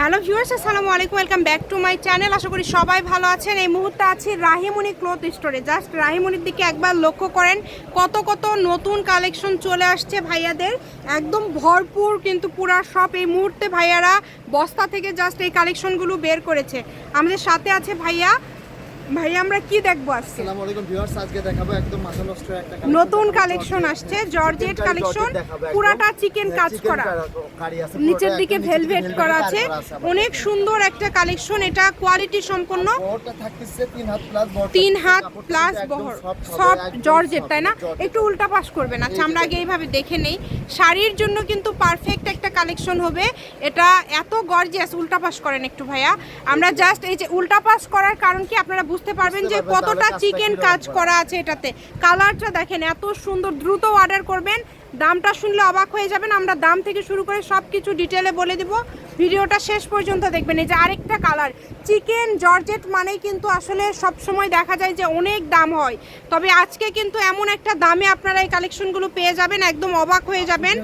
Hello viewers, আসসালামু আলাইকুম, welcome back to my channel. আশা করি সবাই ভালো আছেন। এই মুহূর্তে আছি রাহিমনি ক্লথ স্টোরে। জাস্ট রাহিমণির দিকে একবার লক্ষ্য করেন, কত কত নতুন কালেকশন চলে আসছে ভাইয়াদের। একদম ভরপুর কিন্তু পুরা সব এই মুহূর্তে ভাইয়ারা বস্তা থেকে জাস্ট এই কালেকশনগুলো বের করেছে। আমাদের সাথে আছে ভাইয়া ভাইয়া আমরা কি দেখব আজকে? আসসালামু আলাইকুম ভিউয়ার্স আজকে দেখাবো একদম মাথা নষ্ট একটা নতুন কালেকশন আসছে জর্জেট কালেকশন। পুরাটা চিকেন কাজ করা। নিচের দিকে ভেলভেট করা আছে। অনেক সুন্দর একটা কালেকশন এটা কোয়ালিটি সম্পন্ন। তিন হাত প্লাস বহর। সব জর্জেট তাই না? একটু উল্টা পাশ করবেন আচ্ছা এই আমরা আগে এইভাবে দেখে নেই। শাড়ির জন্য কিন্তু পারফেক্ট কালেকশন হবে। এটা এত গর্জিয়াস উল্টা পাশ করেন একটু ভাইয়া। আমরা জাস্ট এই যে উল্টা পাশ করার কারণ কি আপনারা বুঝতে পারবেন যে কতটা চিকেন কাজ। করা আছে এটাতে। কালারটা দেখেন এত সুন্দর দ্রুত অর্ডার করবেন। দামটা শুনলে অবাক হয়ে যাবেন আমরা দাম থেকে শুরু করে সব কিছু ডিটেলে বলে দিব। ভিডিওটা শেষ পর্যন্ত দেখবেন এই যে আরেকটা কালার চিকেন জর্জেট মানেই কিন্তু আসলে সব সময় দেখা যায় যে অনেক দাম হয়। তবে আজকে কিন্তু এমন একটা দামে আপনারা এই কালেকশনগুলো পেয়ে যাবেন একদম অবাক হয়ে যাবেন।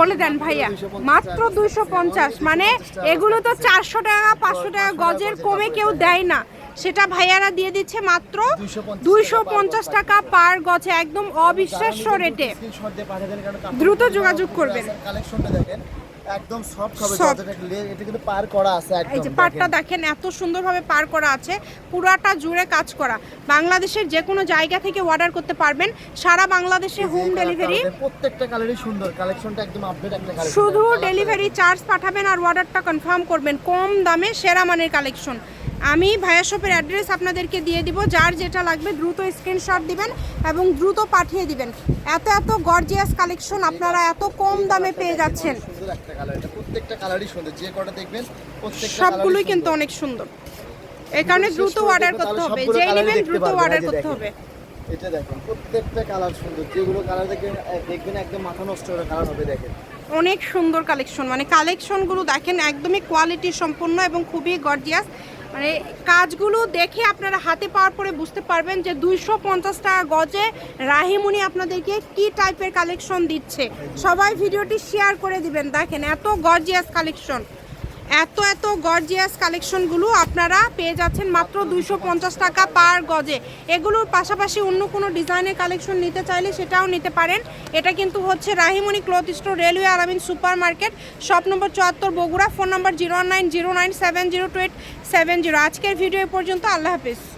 বলে দেন ভাইয়া মাত্র দুইশো পঞ্চাশ মানে এগুলো তো চারশো টাকা পাঁচশো টাকা গজের কমে কেউ দেয় না। সেটা ভাইয়ারা দিয়ে দিচ্ছে মাত্র দুইশো পঞ্চাশ টাকা পার গছে একদম অবিশ্বাস্য রেটে। দ্রুত যোগাযোগ করবেন। কালেকশনটা দেখেন একদম সফট হবে এটা কিন্তু পার করা আছে এই যে পাটটা দেখেন। দেখেন এত সুন্দরভাবে পার করা আছে পুরাটা জুড়ে কাজ করা। বাংলাদেশের যে কোনো জায়গা থেকে অর্ডার করতে পারবেন সারা বাংলাদেশে হোম ডেলিভারি প্রত্যেকটা কালারই সুন্দর কালেকশনটা একদম আপডেট একটা কালেকশন শুধু ডেলিভারি চার্জ পাঠাবেন আর অর্ডারটা কনফার্ম করবেন কম দামে সেরা মানের কালেকশন আমি ভাইয়া শপের অ্যাড্রেস আপনাদেরকে দিয়ে দিব। যার যেটা লাগবে দ্রুত স্ক্রিনশট দিবেন এবং দ্রুত পাঠিয়ে দিবেন। এত এত গর্জিয়াস কালেকশন আপনারা এত কম দামে পেয়ে যাচ্ছেন। সুন্দর একটা কালার এটা প্রত্যেকটা কালারই সুন্দর। যে কটা দেখবেন সবগুলোই কিন্তু অনেক সুন্দর। এই কারণে দ্রুত অর্ডার করতে হবে। যেই নেবেন দ্রুত অর্ডার করতে হবে। এটা দেখেন প্রত্যেকটা কালার সুন্দর। যেগুলো কালার দেখবেন দেখবেন একদম মাথা নষ্ট করে কালার হবে দেখেন। অনেক সুন্দর কালেকশন মানে কালেকশনগুলো দেখেন একদমই কোয়ালিটি সম্পন্ন এবং খুবই গর্জিয়াস মানে কাজগুলো দেখে আপনারা হাতে পাওয়ার পরে বুঝতে পারবেন যে দুইশো পঞ্চাশ টাকা গজে রাহিমুনি আপনাদেরকে কি টাইপের কালেকশন দিচ্ছে। সবাই ভিডিওটি শেয়ার করে দিবেন। দেখেন এত গর্জিয়াস কালেকশন এত এত গর্জিয়াস কালেকশনগুলো আপনারা পেয়ে যাচ্ছেন মাত্র দুশো পঞ্চাশ টাকা পার গজে। এগুলোর পাশাপাশি অন্য কোনো ডিজাইনের কালেকশন নিতে চাইলে সেটাও নিতে পারেন। এটা কিন্তু হচ্ছে Rahimoni cloth store railway Alamin super market shop number চুয়াত্তর Bogura phone number zero nine zero nine seven zero two eight seven zero আজকের ভিডিও এ পর্যন্ত, আল্লাহ হাফিজ।